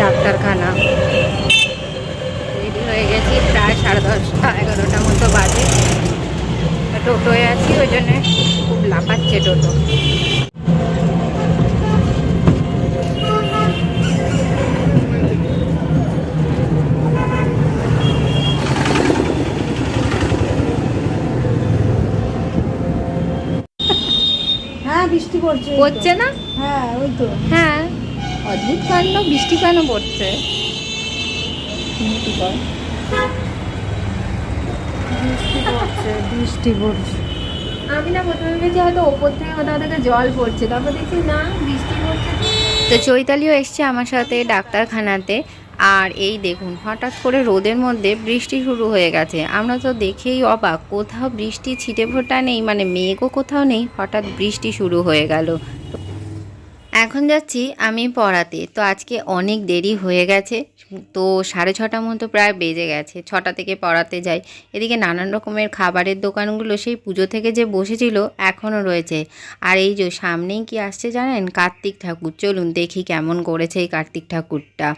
ডাক্তারখানা। রেডি হয়ে গেছি প্রায় সাড়ে দশটা এগারোটা মতো বাজে। টোটোয় আছি ওই জন্য খুব লাফাচ্ছে টোটো। হ্যাঁ বৃষ্টি পড়ছে। পড়ছে না? হ্যাঁ ওই তো। হ্যাঁ। অদ্ভুত কাণ্ড বৃষ্টি কেন পড়ছে? বৃষ্টি পড়ছে বৃষ্টি পড়ছে। আমি না প্রথমে ভেবেছি হয়তো ওপর থেকে কোথাও থেকে জল পড়ছে তারপর দেখছি না বৃষ্টি পড়ছে। তো চৈতালিও এসছে আমার সাথে ডাক্তারখানাতে আর এই দেখুন হঠাৎ করে রোদের মধ্যে বৃষ্টি শুরু হয়ে গেছে। আমরা তো দেখেই অবাক কোথাও বৃষ্টি ছিটে ফোটা নেই মানে মেঘও কোথাও নেই হঠাৎ বৃষ্টি শুরু হয়ে গেল। এখন যাচ্ছি আমি পড়াতে। তো আজকে অনেক দেরি হয়ে গেছে। তো সাড়ে ছটা মতো প্রায় বেজে গেছে। ছটা থেকে পড়াতে যাই। এদিকে নানান রকমের খাবারের দোকানগুলো সেই পুজো থেকে যে বসেছিল, এখনও রয়েছে। আর এই যে সামনেই কি আসছে জানেন? কার্তিক ঠাকুর। চলুন দেখি কেমন করেছে এই কার্তিক ঠাকুরটা।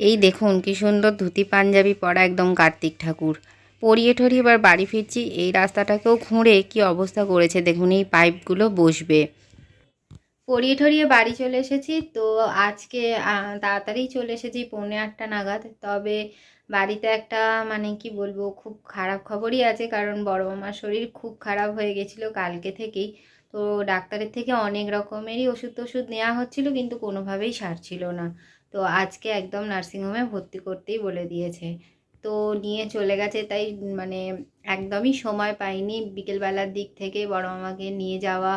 এই দেখুন কি সুন্দর ধুতি পাঞ্জাবি পরা একদম কার্তিক ঠাকুর। পরিয়ে ঠরিয়ে এবার বাড়ি ফিরছি। এই রাস্তাটাকেও খুঁড়ে কি অবস্থা করেছে দেখুন, এই পাইপগুলো বসবে। পরিয়ে ঠরিয়ে বাড়ি চলে এসেছি। তো আজকে তাড়াতাড়ি চলে এসেছি পৌনে আটটা নাগাদ। তবে বাড়িতে একটা মানে কি বলব, খুব খারাপ খবরই আছে। কারণ বড় মামার শরীর খুব খারাপ হয়ে গেছিল কালকে থেকেই। তো ডাক্তারের থেকে অনেক রকমেরই ওষুধ টষুধ নেওয়া হচ্ছিল, কিন্তু কোনোভাবেই সারছিল না। তো আজকে একদম নার্সিংহোমে ভর্তি করতেই বলে দিয়েছে। তো নিয়ে চলে গেছে, তাই মানে একদমই সময় পাইনি। বিকেলবেলার দিক থেকে বড় মামাকে নিয়ে যাওয়া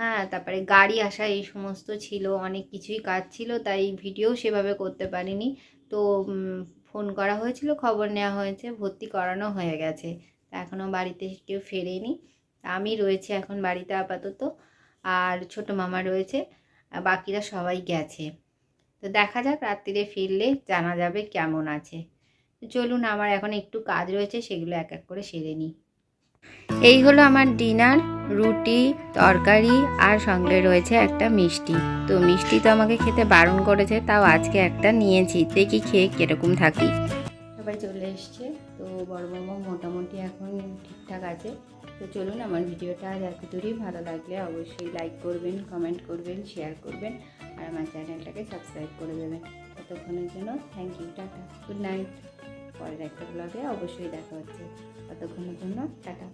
হ্যাঁ তারপরে গাড়ি আসা এই সমস্ত ছিল, অনেক কিছুই কাজ ছিল, তাই ভিডিও সেভাবে করতে পারিনি। তো ফোন করা হয়েছিল, খবর নেওয়া হয়েছে, ভর্তি করানো হয়ে গেছে। তা এখনও বাড়িতে কেউ ফেরেনি। আমি রয়েছে এখন বাড়িতে আপাতত, আর ছোট মামা রয়েছে বাকিরা সবাই গেছে। তো দেখা যাক, রাত্রিরে ফিরলে জানা যাবে কেমন আছে। চলুন, আমার এখন একটু কাজ রয়েছে, সেগুলো এক এক করে সেরে নিই। এই হলো আমার ডিনার, রুটি, তরকারি আর সঙ্গে রয়েছে একটা মিষ্টি। তো মিষ্টি তো আমাকে খেতে বারণ করেছে, তাও আজকে একটা নিয়েছি। দেখি খেয়ে কীরকম থাকি? সবাই চলে এসছে, তো বড় মামা মোটামুটি এখন ঠিকঠাক আছে। তো চলুন আমার ভিডিওটা আজ এত দূরই ভালো লাগলে অবশ্যই লাইক করবেন কমেন্ট করবেন শেয়ার করবেন, আর আমার চ্যানেলটাকে সাবস্ক্রাইব করে দেবেন। ততক্ষণের জন্য thank you tata good night পরের একটা ব্লগে অবশ্যই দেখা হচ্ছে। ততক্ষণের জন্য টাটা।